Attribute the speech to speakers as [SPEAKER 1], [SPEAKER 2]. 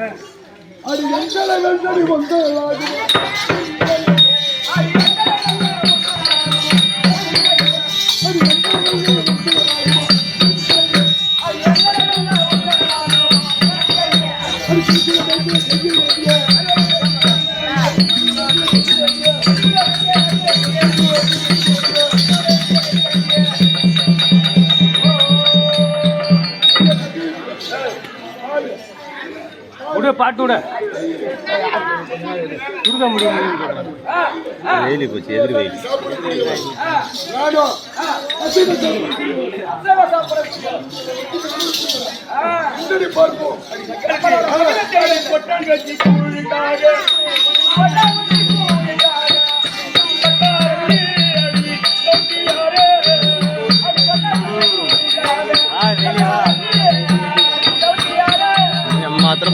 [SPEAKER 1] அது எங்களை வெள்ளடி வந்தாது
[SPEAKER 2] விட பாட்டு விட. கொடுக்க முடியும்
[SPEAKER 3] வெயிலி போச்சு எதிர் வெயில்.
[SPEAKER 1] பார்ப்போம்
[SPEAKER 4] മാത്രം